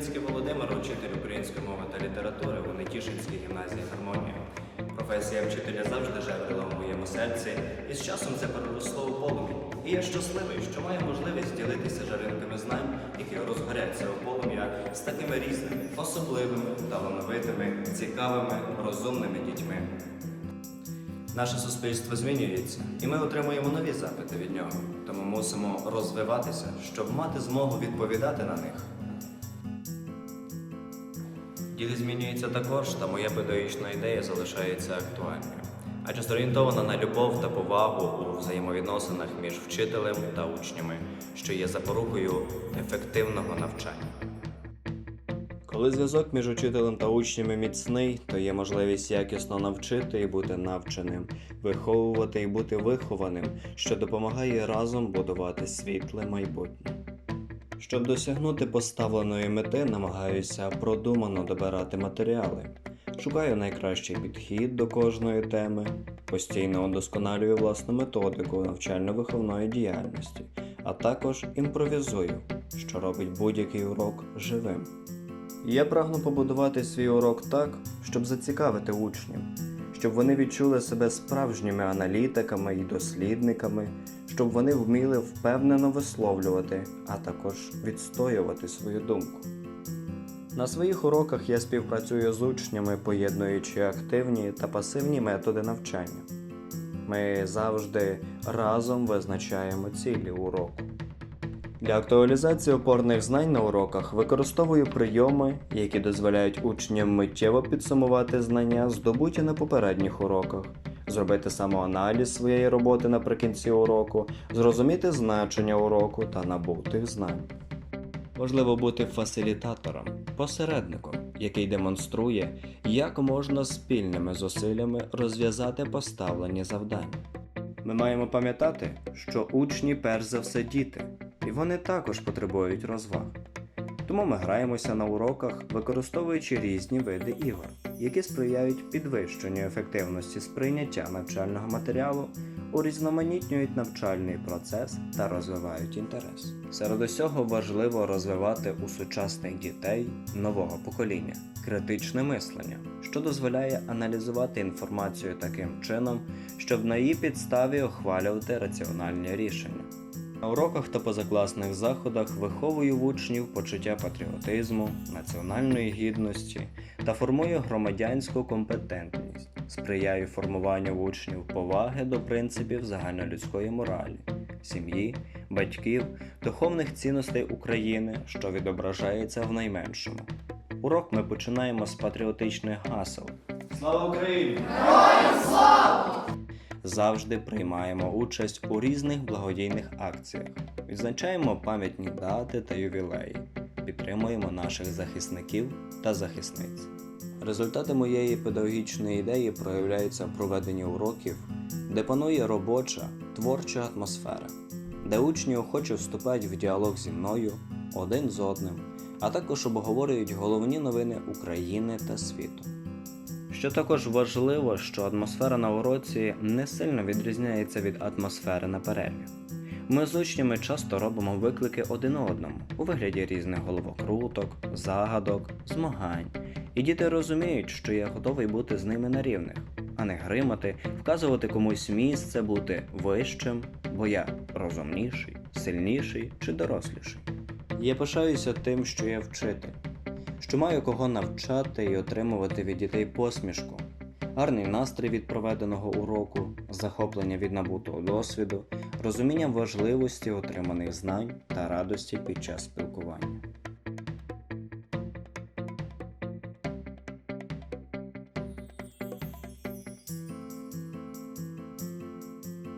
Рибнінський Володимир, учитель української мови та літератури у Нетішинській гімназії гармонія. Професія вчителя завжди жеврила в моєму серці, і з часом це переросло у полум'я. І я щасливий, що маю можливість ділитися жаринками знань, які розгоряться у полум'я з такими різними, особливими, талановитими, цікавими, розумними дітьми. Наше суспільство змінюється, і ми отримуємо нові запити від нього. Тому мусимо розвиватися, щоб мати змогу відповідати на них. Діти змінюються також, та моя педагогічна ідея залишається актуальною, адже зорієнтована на любов та повагу у взаємовідносинах між вчителем та учнями, що є запорукою ефективного навчання. Коли зв'язок між учителем та учнями міцний, то є можливість якісно навчити і бути навченим, виховувати і бути вихованим, що допомагає разом будувати світле майбутнє. Щоб досягнути поставленої мети, намагаюся продумано добирати матеріали. Шукаю найкращий підхід до кожної теми, постійно удосконалюю власну методику навчально-виховної діяльності, а також імпровізую, що робить будь-який урок живим. Я прагну побудувати свій урок так, щоб зацікавити учнів, щоб вони відчули себе справжніми аналітиками і дослідниками, щоб вони вміли впевнено висловлювати, а також відстоювати свою думку. На своїх уроках я співпрацюю з учнями, поєднуючи активні та пасивні методи навчання. Ми завжди разом визначаємо цілі уроку. Для актуалізації опорних знань на уроках використовую прийоми, які дозволяють учням миттєво підсумувати знання, здобуті на попередніх уроках, зробити самоаналіз своєї роботи наприкінці уроку, зрозуміти значення уроку та набутих знань. Важливо бути фасилітатором, посередником, який демонструє, як можна спільними зусиллями розв'язати поставлені завдання. Ми маємо пам'ятати, що учні перш за все діти, і вони також потребують розваг. Тому ми граємося на уроках, використовуючи різні види ігор, які сприяють підвищенню ефективності сприйняття навчального матеріалу, урізноманітнюють навчальний процес та розвивають інтерес. Серед усього важливо розвивати у сучасних дітей нового покоління критичне мислення, що дозволяє аналізувати інформацію таким чином, щоб на її підставі ухвалювати раціональні рішення. На уроках та позакласних заходах виховую в учнів почуття патріотизму, національної гідності та формую громадянську компетентність, сприяю формуванню в учнів поваги до принципів загальнолюдської моралі, сім'ї, батьків, духовних цінностей України, що відображається в найменшому. Урок ми починаємо з патріотичних гасел. Слава Україні! Завжди приймаємо участь у різних благодійних акціях, відзначаємо пам'ятні дати та ювілеї, підтримуємо наших захисників та захисниць. Результати моєї педагогічної ідеї проявляються в проведенні уроків, де панує робоча, творча атмосфера, де учні охоче вступають в діалог зі мною один з одним, а також обговорюють головні новини України та світу. Що також важливо, що атмосфера на уроці не сильно відрізняється від атмосфери на перерві. Ми з учнями часто робимо виклики один одному у вигляді різних головокруток, загадок, змагань, і діти розуміють, що я готовий бути з ними на рівних, а не гримати, вказувати комусь місце, бути вищим, бо я розумніший, сильніший чи доросліший. Я пишаюся тим, що я вчитель що маю кого навчати і отримувати від дітей посмішку, гарний настрій від проведеного уроку, захоплення від набутого досвіду, розуміння важливості отриманих знань та радості під час спілкування.